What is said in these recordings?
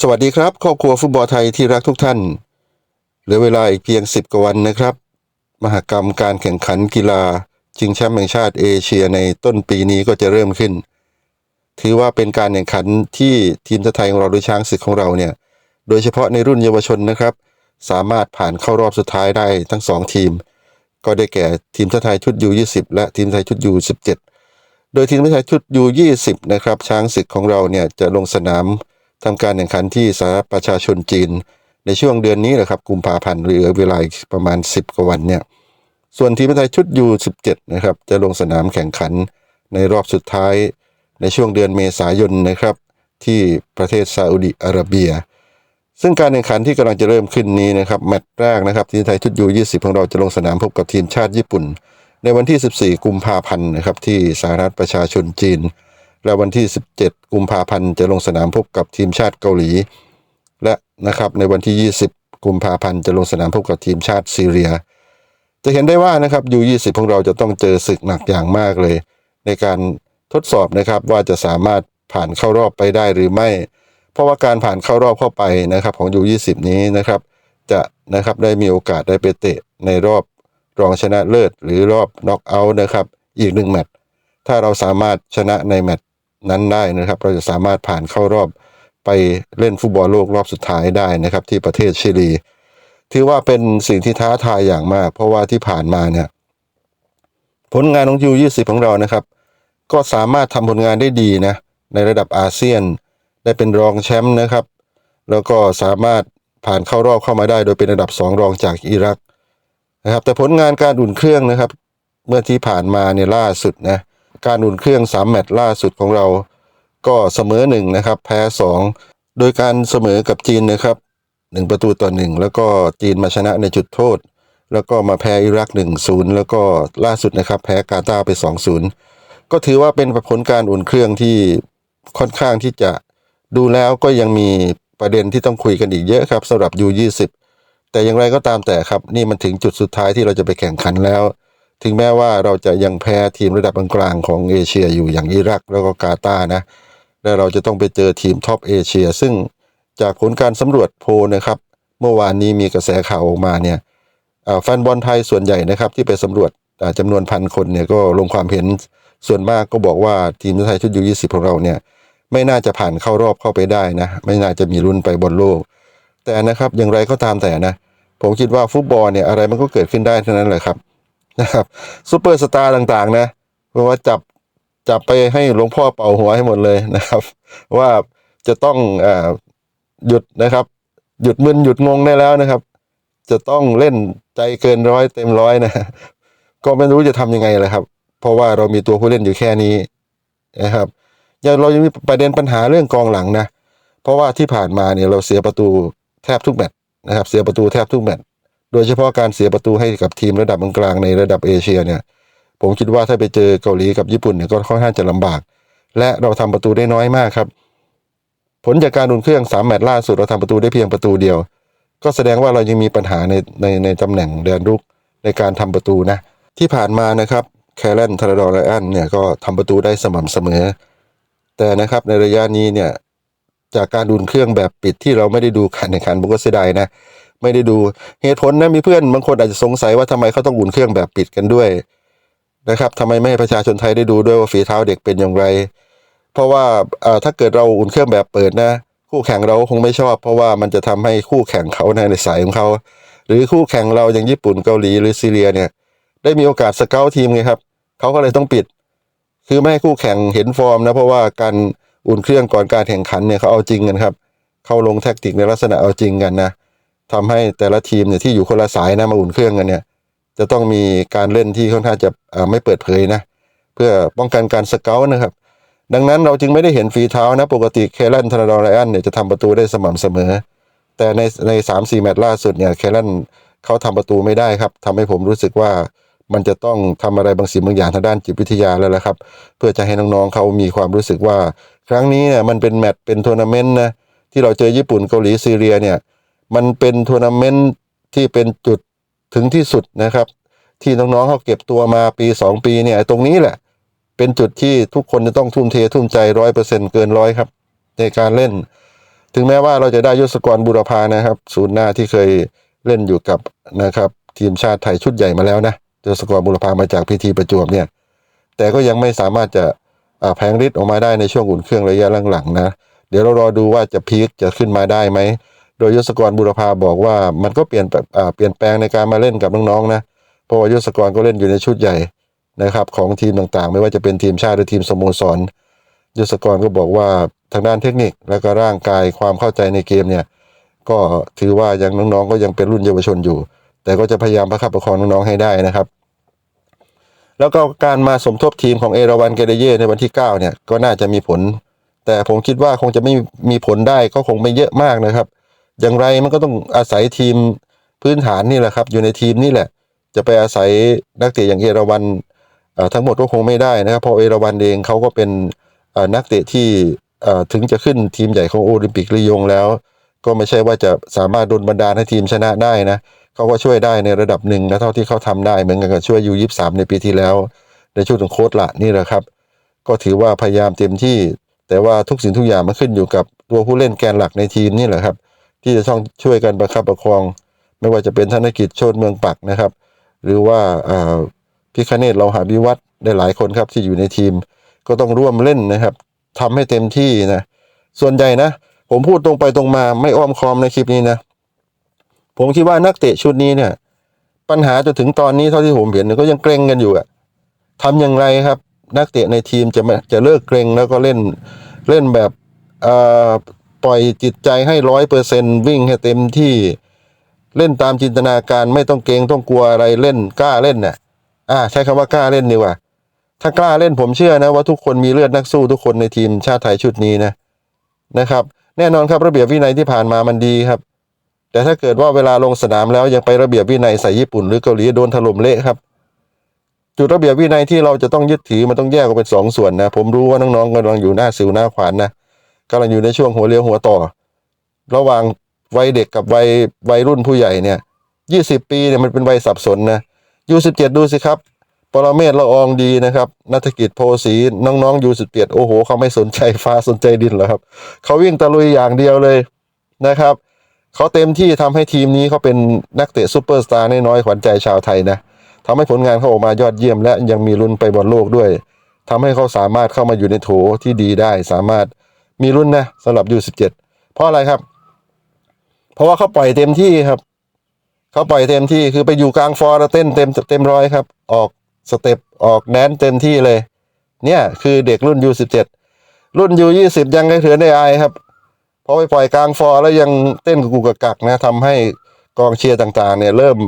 สวัสดีครับ ครอบครัวฟุตบอลไทยที่รักทุกท่าน เหลือเวลาอีกเพียง 10 กว่าวันนะครับ มหกรรมการแข่งขันกีฬาชิงแชมป์แห่งชาติเอเชียในต้นปีนี้ก็จะเริ่มขึ้น ถือว่าเป็นการแข่งขันที่ทีมชาติไทยของเราโดยช้างศึกของเราเนี่ย โดยเฉพาะในรุ่นเยาวชนนะครับ สามารถผ่านเข้ารอบสุดท้ายได้ทั้งสองทีม ก็ได้แก่ทีมชาติไทยชุดยู20และทีมไทยชุดยู17 โดยทีมชาติไทยชุดยู20นะครับช้างศึกของเราเนี่ยจะลงสนามทำการแข่งขันที่สาธารณประชาชนจีน ในช่วงเดือนนี้แหละครับกุมภาพันธ์หลือเวลาประมาณ 10 กว่าวันเนี่ยส่วนทีมไทยชุดยู17นะครับจะลงสนามแข่งขันในรอบสุดท้าย ในช่วงเดือนเมษายนนะครับที่ประเทศซาอุดิอาระเบีย ซึ่งการแข่งขันที่กำลังจะเริ่มขึ้นนี้นะครับแมตช์แรกนะครับทีมไทยชุดยู20ของเราจะลงสนามพบกับทีมชาติญี่ปุ่น ในวันที่ 14 กุมภาพันธ์นะครับที่สหรัฐประชาชนจีน และวันที่ 17 กุมภาพันธ์จะลงสนามพบกับทีมชาติเกาหลี และนะครับในวันที่ 20 กุมภาพันธ์จะลงสนามพบกับทีมชาติซีเรีย จะเห็นได้ว่านะครับยู20ของเราจะต้องเจอศึกหนักอย่างมากเลย ในการทดสอบนะครับว่าจะสามารถผ่านเข้ารอบไปได้หรือไม่ เพราะว่าการผ่านเข้ารอบเข้าไปนะครับของยู20นี้นะครับจะนะครับได้มีโอกาสได้ไปเตะในรอบ รองชนะเลิศหรือรอบน็อกเอาท์นะครับ อีกหนึ่งแมตช์ถ้าเราสามารถชนะในแมตช์นั้นได้นะครับ เราจะสามารถผ่านเข้ารอบไปเล่นฟุตบอลโลกรอบสุดท้ายได้นะครับ ที่ประเทศชิลี ถือว่าเป็นสิ่งที่ท้าทายอย่างมาก เพราะว่าที่ผ่านมาเนี่ยผลงานของยู20ของเรานะครับ ก็สามารถทำผลงานได้ดีนะในระดับอาเซียนได้เป็นรองแชมป์นะครับ แล้วก็สามารถผ่านเข้ารอบเข้ามาได้ โดยเป็นระดับ 2 รองจากอิรัก นะครับ แต่ผลงานการอุ่นเครื่องนะครับ เมื่อที่ผ่านมาเนี่ยล่าสุดนะการอุ่นเครื่อง3แมตช์ล่าสุดของเราก็เสมอหนึ่งนะครับ แพ้ 2 โดยการเสมอกับจีนนะครับหนึ่งประตูต่อหนึ่งแล้วก็จีนมาชนะในจุดโทษ แล้วก็มาแพ้อิรัก 1-0 แล้วก็ล่าสุดนะครับ แพ้กาตาร์ไป 2-0 ก็ถือว่าเป็นผลการอุ่นเครื่องที่ค่อนข้างที่จะดูแล้วก็ยังมีประเด็นที่ต้องคุยกันอีกเยอะครับสำหรับ U20 แต่อย่างไรก็ตามแต่ครับนี่มันถึงจุดสุดท้ายที่เราจะไปแข่งขันแล้ว ถึงแม้ว่าเราจะยังแพ้ทีมระดับกลางของเอเชียอยู่อย่างอิรักแล้วก็กาตานะและเราจะต้องไปเจอทีมท็อปเอเชีย ซึ่งจากผลการสำรวจโพลนะครับ เมื่อวานนี้มีกระแสข่าวออกมาเนี่ยแฟนบอลไทยส่วนใหญ่นะครับที่ไปสำรวจจำนวนพันคนเนี่ยก็ลงความเห็นส่วนมากก็บอกว่าทีมไทยชุดยู20ของเราเนี่ยไม่น่าจะผ่านเข้ารอบเข้าไปได้นะ ไม่น่าจะมีรุ่นไปบอลโลก แต่นะครับอย่างไรก็ตามแต่นะ ผมคิดว่าฟุตบอลเนี่ยอะไรมันก็เกิดขึ้นได้เท่านั้นแหละครับนะครับซูเปอร์สตาร์ต่างๆ นะเพราะว่าจับจับไปให้หลวงพ่อเป่าหัวให้หมดเลยนะครับ ว่าจะต้องอ่าหยุดนะครับ หยุดมึนหยุดงงได้แล้วนะครับ จะต้องเล่นใจเกินร้อยเต็มร้อยนะก็ไม่รู้จะทำยังไงเลยครับ เพราะว่าเรามีตัวผู้เล่นอยู่แค่นี้นะครับยังเรายังมีประเด็นปัญหาเรื่องกองหลังนะ เพราะว่าที่ผ่านมาเนี่ยเราเสียประตูแทบทุกแมตช์ นะครับเสียประตูแทบทุกแมตช์โดยเฉพาะการเสียประตูให้กับทีมระดับกลางในระดับเอเชียเนี่ยผมคิดว่าถ้าไปเจอเกาหลีกับญี่ปุ่นเนี่ยก็ค่อนข้างจะลำบาก และเราทำประตูได้น้อยมากครับ ผลจากการอุ่นเครื่องสามแมตช์ล่าสุดเราทำประตูได้เพียงประตูเดียว ก็แสดงว่าเรายังมีปัญหาในในในตำแหน่งแดนรุกในการทำประตูนะ ที่ผ่านมานะครับแคลนทาราดอร์ไลอันเนี่ยก็ทำประตูได้สม่ำเสมอ แต่นะครับในระยะนี้เนี่ย จากการดูนเครื่องแบบปิดที่เราไม่ได้ดูการแข่งขันผมก็เสียดายนะไม่ได้ดูเหตุผลนะมีเพื่อนบางคนอาจจะสงสัยว่าทำไมเขาต้องอุ่นเครื่องแบบปิดกันด้วยนะครับทำไมไม่ให้ประชาชนไทยได้ดูด้วยว่าฝีเท้าเด็กเป็นอย่างไร เพราะว่าถ้าเกิดเราอุ่นเครื่องแบบเปิดนะ คู่แข่งเราคงไม่ชอบ เพราะว่ามันจะทำให้คู่แข่งเขาในสายของเขาหรือคู่แข่งเราอย่างญี่ปุ่นเกาหลีหรือซีเรียเนี่ย ได้มีโอกาสสเกลทีมไงครับเขาก็เลยต้องปิด คือไม่ให้คู่แข่งเห็นฟอร์มนะเพราะว่าการ อุ่นเครื่องก่อนการแข่งขันเนี่ยเขาเอาจริงกันครับ เข้าลงแท็กติกในลักษณะเอาจริงกันนะทำให้แต่ละทีมเนี่ยที่อยู่คนละสายนะมาอุ่นเครื่องกันเนี่ย จะต้องมีการเล่นที่ค่อนข้างจะไม่เปิดเผยนะ เพื่อป้องกันการสเกลนะครับ ดังนั้นเราจึงไม่ได้เห็นฝีเท้านะปกติเคลันธนาดอไรอันเนี่ยจะทำประตูได้สม่ำเสมอ แต่ในในสามสี่แมตช์ล่าสุดเนี่ยเคลันเขาทำประตูไม่ได้ครับทำให้ผมรู้สึกว่ามันจะต้องทำอะไรบางสิ่งบางอย่างทางด้านจิตวิทยาแล้วละครับ เพื่อจะให้น้องๆเขามีความรู้สึกว่า ครั้งนี้เนี่ยมันเป็นแมตช์เป็นทัวร์นาเมนต์นะที่เราเจอญี่ปุ่นเกาหลีซีเรียเนี่ยมันเป็นทัวร์นาเมนต์ที่เป็นจุดถึงที่สุดนะครับ ที่น้องๆเขาเก็บตัวมาปีสองปีเนี่ยตรงนี้แหละ เป็นจุดที่ทุกคนจะต้องทุ่มเททุ่มใจร้อยเปอร์เซ็นต์เกินร้อยครับ ในการเล่น ถึงแม้ว่าเราจะได้ยศกรบุรพานะครับ ศูนย์หน้าที่เคยเล่นอยู่กับนะครับ ทีมชาติไทยชุดใหญ่มาแล้วนะยศกรบุรพามาจากพีทีประจวบเนี่ยแต่ก็ยังไม่สามารถจะ แพงฤทธิ์ออกมาได้ในช่วงอุ่นเครื่องระยะหลังๆนะเดี๋ยวเรารอดูว่าจะพีคจะขึ้นมาได้ไหม โดยยศกรบุรพาบอกว่ามันก็เปลี่ยนแบบเปลี่ยนแปลงในการมาเล่นกับน้องๆนะเพราะว่ายศกรก็เล่นอยู่ในชุดใหญ่นะครับของทีมต่างๆ ไม่ว่าจะเป็นทีมชาติหรือทีมสโมสรยศกรก็บอกว่าทางด้านเทคนิคและก็ร่างกายความเข้าใจในเกมเนี่ยก็ถือว่ายังน้องๆ ก็ยังเป็นรุ่นเยาวชนอยู่ แต่ก็จะพยายามประคับประคองน้องๆให้ได้นะครับ แล้วก็การมาสมทบทีมของเอราวันเกเดเย่ในวันที่ 9 เนี่ยก็น่าจะมีผล แต่ผมคิดว่าคงจะไม่มีผลได้ก็คงไม่เยอะมากนะครับ อย่างไรมันก็ต้องอาศัยทีมพื้นฐานนี่แหละครับ อยู่ในทีมนี่แหละ จะไปอาศัยนักเตะอย่างเอราวันทั้งหมดก็คงไม่ได้นะครับ เพราะเอราวันเองเขาก็เป็นนักเตะที่ถึงจะขึ้นทีมใหญ่ของโอลิมปิกลียงแล้ว ก็ไม่ใช่ว่าจะสามารถดลบันดาลให้ทีมชนะได้นะ เขาก็ช่วยได้ในระดับหนึ่งนะเท่าที่เขาทำได้เหมือนกันกับช่วยยูยี่สามในปีที่แล้ว ในชุดของโค้ชละนี่แหละครับ ก็ถือว่าพยายามเต็มที่ แต่ว่าทุกสิ่งทุกอย่างมันขึ้นอยู่กับตัวผู้เล่นแกนหลักในทีมนี่แหละครับ ที่จะต้องช่วยกันประคับประคอง ไม่ว่าจะเป็นธนกิจโชตเมืองปักนะครับ หรือว่าอ่าพิคเนตเราหาบิวัตรได้หลายคนครับที่อยู่ในทีม ก็ต้องร่วมเล่นนะครับทำให้เต็มที่นะส่วนใหญ่นะ ผมพูดตรงไปตรงมาไม่อ้อมค้อมในคลิปนี้นะ ผมคิดว่านักเตะชุดนี้เนี่ย ปัญหาจนถึงตอนนี้เท่าที่ผมเห็นก็ยังเกรงกันอยู่อะทำอย่างไรครับ นักเตะในทีมจะจะเลิกเกรงแล้วก็เล่นเล่นแบบปล่อยจิตใจให้ร้อยเปอร์เซนวิ่งให้เต็มที่เล่นตามจินตนาการไม่ต้องเกรงต้องกลัวอะไรเล่นกล้าเล่นน่ะอ่า ใช้คำว่ากล้าเล่นดีกว่า ถ้ากล้าเล่นผมเชื่อนะว่าทุกคนมีเลือดนักสู้ทุกคนในทีมชาติไทยชุดนี้นะนะครับ แน่นอนครับระเบียบวินัยที่ผ่านมามันดีครับ แต่ถ้าเกิดว่าเวลาลงสนามแล้วยังไประเบียบวินัยใส่ญี่ปุ่นหรือเกาหลีโดนถล่มเละครับ จุดระเบียบวินัยที่เราจะต้องยึดถือมันต้องแยกออกเป็นสองส่วนนะ ผมรู้ว่าน้องๆกำลังอยู่หน้าสิวหน้าขวานนะกำลังอยู่ในช่วงหัวเรียวหัวต่อ ระหว่างวัยเด็กกับวัยวัยรุ่นผู้ใหญ่เนี่ยยี่สิบปีเนี่ยมันเป็นวัยสับสนนะยูสิบเจ็ดดูสิครับปรเมศละอองดีนะครับนัฐกิจโพสีน้องๆยูสิบเจ็ดโอ้โหเขาไม่สนใจฟ้าสนใจดินหรอครับเขาวิ่งตะลุยอย่างเดียวเลยนะครับ เขาเต็มที่ทำให้ทีมนี้เขาเป็นนักเตะซูเปอร์สตาร์น้อยขวัญใจชาวไทยนะทำให้ผลงานเขาออกมายอดเยี่ยมและยังมีลุ้นไปบอลโลกด้วยทำให้เขาสามารถเข้ามาอยู่ในโถที่ดีได้ สามารถมีลุ้นนะสำหรับยูสิบเจ็ดเพราะอะไรครับ เพราะว่าเขาปล่อยเต็มที่ครับเขาปล่อยเต็มที่คือไปอยู่กลางฟอร์เต้นเต็มเต็มร้อยครับ ออกสเต็ปออกแดนเต็มที่เลย เนี่ยคือเด็กรุ่นยูสิบเจ็ดรุ่นยูยี่สิบยังกระเถือนได้อายครับ พอไปปล่อยกลางฟอแล้วยังเต้นกุกกักนะทำให้กองเชียร์ต่างๆ เนี่ยเริ่ม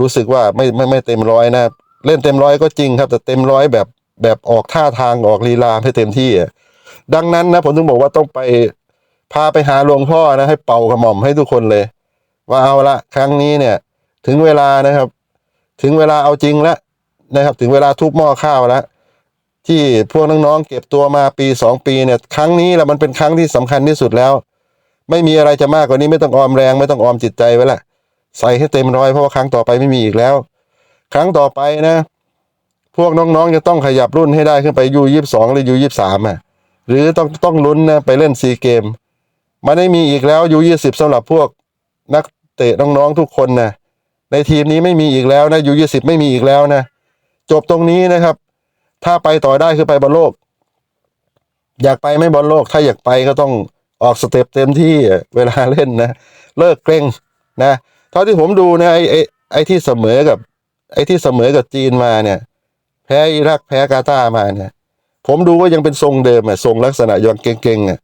รู้สึกว่าไม่ไม่ไม่เต็มร้อยนะ เล่นเต็มร้อยก็จริงครับ แต่เต็มร้อยแบบแบบออกท่าทางออกลีลาให้เต็มที่อะดังนั้นนะผมถึงบอกว่าต้องไปพาไปหาหลวงพ่อนะ ให้เป่ากระหม่อมให้ทุกคนเลย ว่าเอาละครั้งนี้เนี่ย ถึงเวลานะครับ ถึงเวลาเอาจริงแล้วนะครับ ถึงเวลาทุบหม้อข้าวแล้ว ที่พวกน้องๆเก็บตัวมาปีสองปีเนี่ยครั้งนี้แหละมันเป็นครั้งที่สำคัญที่สุดแล้ว ไม่มีอะไรจะมากกว่านี้ไม่ต้องออมแรงไม่ต้องออมจิตใจไว้ละใส่ให้เต็มร้อยเพราะว่าครั้งต่อไปไม่มีอีกแล้ว ครั้งต่อไปนะ พวกน้องๆจะต้องขยับรุ่นให้ได้ขึ้นไปยูยี่สิบสองหรือยูยี่สามอะหรือต้องต้องลุ้นนะไปเล่นซีเกมมันไม่มีอีกแล้วยูยี่สิบสำหรับพวกนักเตะน้องๆทุกคนนะในทีมนี้ไม่มีอีกแล้วนะยูยี่สิบไม่มีอีกแล้วนะจบตรงนี้นะครับ ถ้าไปต่อได้คือไปบอลโลก อยากไปไม่บอลโลก ถ้าอยากไปก็ต้องออกสเต็ปเต็มที่เวลาเล่นนะ เลิกเกรงนะเท่าที่ผมดูนะไอ้ไอ้ไอ้ที่เสมอกับไอ้ที่เสมอกับจีนมาเนี่ย แพ้อิรักแพ้กาตาร์มาเนี่ย ผมดูว่ายังเป็นทรงเดิมอะทรงลักษณะยอนเก่งๆอะ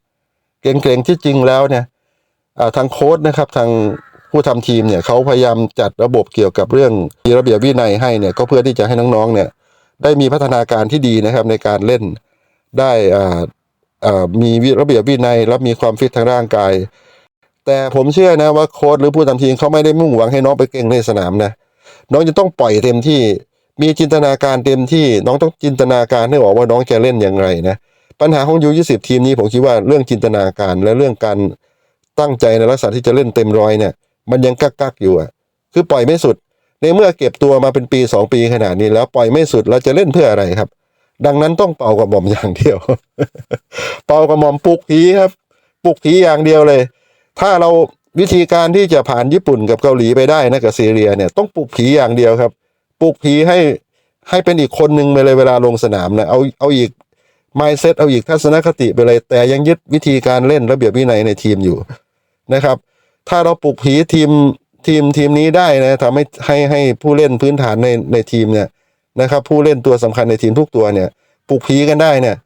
เก่งๆที่จริงแล้วเนี่ยทางโค้ชนะครับทางผู้ทำทีมเนี่ยเขาพยายามจัดระบบเกี่ยวกับเรื่องมีระเบียบวินัยให้เนี่ยก็เพื่อที่จะให้น้องๆเนี่ย ได้มีพัฒนาการที่ดีนะครับในการเล่นได้มีระเบียบวินัยและมีความฟิตทางร่างกาย แต่ผมเชื่อนะว่าโค้ชหรือผู้ทำทีมเขาไม่ได้มุ่งหวังให้น้องไปเก่งในสนามนะน้องจะต้องปล่อยเต็มที่มีจินตนาการเต็มที่น้องต้องจินตนาการให้ออกว่าน้องจะเล่นอย่างไรนะปัญหาของยูยี่สิบทีมนี้ผมคิดว่าเรื่องจินตนาการและเรื่องการตั้งใจในลักษณะที่จะเล่นเต็มร้อยเนี่ยมันยังกักกักอยู่อะคือปล่อยไม่สุด ในเมื่อเก็บตัวมาเป็นปีสองปีขนาดนี้แล้วปล่อยไม่สุดเราจะเล่นเพื่ออะไรครับ ดังนั้นต้องเป่ากระหม่อมอย่างเดียว เป่ากระหม่อมปลุกผีครับปลุกผีอย่างเดียวเลย ถ้าเราวิธีการที่จะผ่านญี่ปุ่นกับเกาหลีไปได้นะกับซีเรียเนี่ยต้องปลุกผีอย่างเดียวครับปลุกผีให้ให้เป็นอีกคนหนึ่งไปเลยเวลาลงสนามนะเอาเอาอีก mindset เอาอีกทัศนคติไปเลย แต่ยังยึดวิธีการเล่นระเบียบวินัยในทีมอยู่นะครับ ถ้าเราปลุกผีทีม ทีมทีมนี้ได้นะทำให้ให้ให้ผู้เล่นพื้นฐานในในทีมเนี่ยนะครับ ผู้เล่นตัวสำคัญในทีมทุกตัวเนี่ยปลุกผีกันได้เนี่ย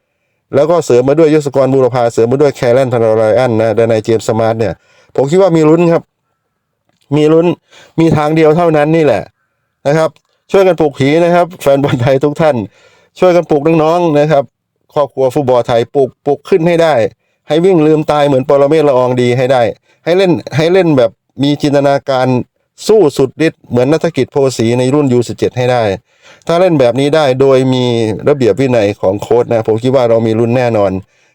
แล้วก็เสริมมาด้วยยศกรบูรพาเสริมมาด้วยแคลรนธนารายอันนะดนายเจมส์สมาร์ทเนี่ย ผมคิดว่ามีลุ้นครับ มีลุ้นมีทางเดียวเท่านั้นนี่แหละนะครับ ช่วยกันปลุกผีนะครับ แฟนบอลไทยทุกท่าน ช่วยกันปลุกน้องๆนะครับครอบครัวฟุตบอลไทยปลุกปลุกขึ้นให้ได้ ให้วิ่งลืมตายเหมือนปรเมศละอองดีให้ได้ ให้เล่นให้เล่นแบบ มีจินตนาการสู้สุดฤทธิ์เหมือนนัฐกิจโพสีในรุ่น U17 ให้ได้ ถ้าเล่นแบบนี้ได้โดยมีระเบียบวินัยของโค้ชนะ ผมคิดว่าเรามีรุ่นแน่นอน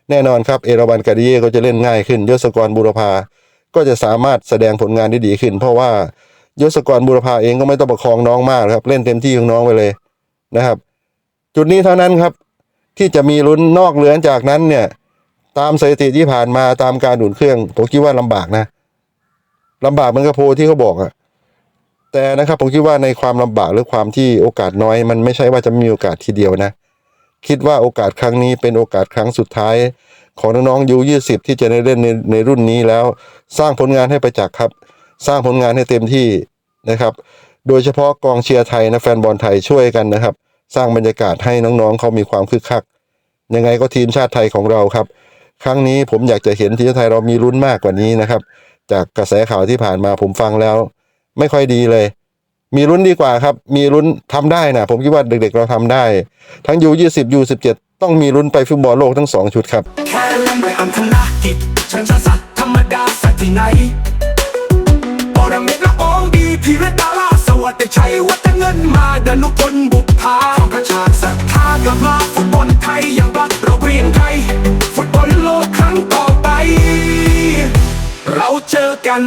แน่นอนครับ เอราวันการิเย่ก็จะเล่นง่ายขึ้น ยศกรบุรพาก็จะสามารถแสดงผลงานได้ดีขึ้น เพราะว่ายศกรบุรพาเองก็ไม่ต้องประคองน้องมากครับ เล่นเต็มที่ของน้องไปเลยนะครับ จุดนี้เท่านั้นครับที่จะมีลุ้นนอกเหลือจากนั้นเนี่ยตามสถิติที่ผ่านมาตามการดุนเครื่องผมคิดว่าลำบากนะ ลำบากเหมือนกับโพลที่เขาบอกอะแต่นะครับผมคิดว่าในความลำบากหรือความที่โอกาสน้อย มันไม่ใช่ว่าจะมีโอกาสทีเดียวนะ คิดว่าโอกาสครั้งนี้เป็นโอกาสครั้งสุดท้าย ของน้องๆยูยี่สิบที่จะได้เล่นในในรุ่นนี้แล้ว สร้างผลงานให้ประจักษ์ครับ สร้างผลงานให้เต็มที่นะครับ โดยเฉพาะกองเชียร์ไทยนะแฟนบอลไทยช่วยกันนะครับ สร้างบรรยากาศให้น้องๆเขามีความคึกคักยังไงก็ทีมชาติไทยของเราครับ ครั้งนี้ผมอยากจะเห็นทีมชาติไทยเรามีลุ้นมากกว่านี้นะครับ จากกระแสข่าวที่ผ่านมาผมฟังแล้ว ไม่ค่อยดีเลย มีลุ้นดีกว่าครับ มีลุ้นทำได้นะผมคิดว่าเด็กๆเราทำได้ ทั้งยูยี่สิบยูสิบเจ็ดต้องมีลุ้นไปฟุตบอลโลกทั้งสองชุดครับแค่เล่นไม่อันธนากิจฉันจะสัตว์ธรรมดาสัตว์ที่ไหนปรเมตละอองดีพิเรตาลาสวัสดิ์ชัยวัฒเงินมาดนุกลบุพภาประชาศรัทธากลับมาฟุตบอลไทยอย่างรักเราเรียนไทย เราเจอกัน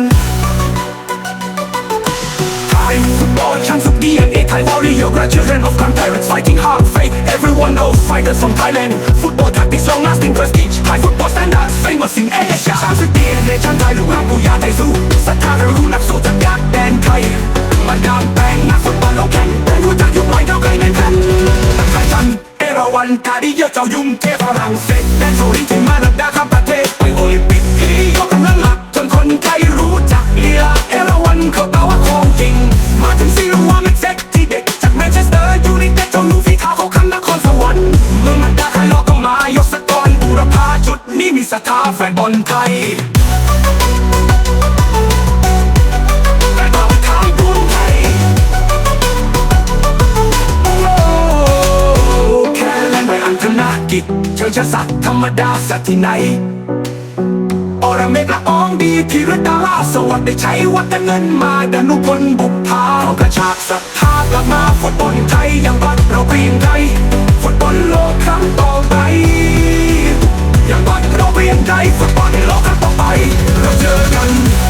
Thai football ช่างสุด DNA Thai warrior grandchildren of grandparents fighting hard faith everyone knows fighters from Thailand football tactics long lasting prestige Thai football standards famous in Asia ช่างสุด DNA ช่างไทยหรือว่าปู่ย่าไทยสู้ศรัทธาและรู้นักสู้จากยากแดนไทยมาดามแปลงนักฟุตบอลเราแข่งแต่รู้จักยุคใหม่เท่าไกลในแผ่นตั้งแต่ฉันเอราวันคาดิเยอะเจ้ายุ่งเทพฝรั่งเศสแดนโซลินที่มาลัดดาข้ามประ อันธนากิจเชิงชาสัตว์ธรรมดาสัตว์ที่ไหน อรเมกละอองดีพิรดาราสวัสดิ์ได้ใช้วัตเงินมาดนุพลบุพพาเอากระชากศรัทธากลับมาฟุตบอลไทยยังรักเราเพียนใจฟุตบอลโลกครั้งต่อไทย ใดฟุตบอลในโลกครั้ต่อไปเราเจอกัน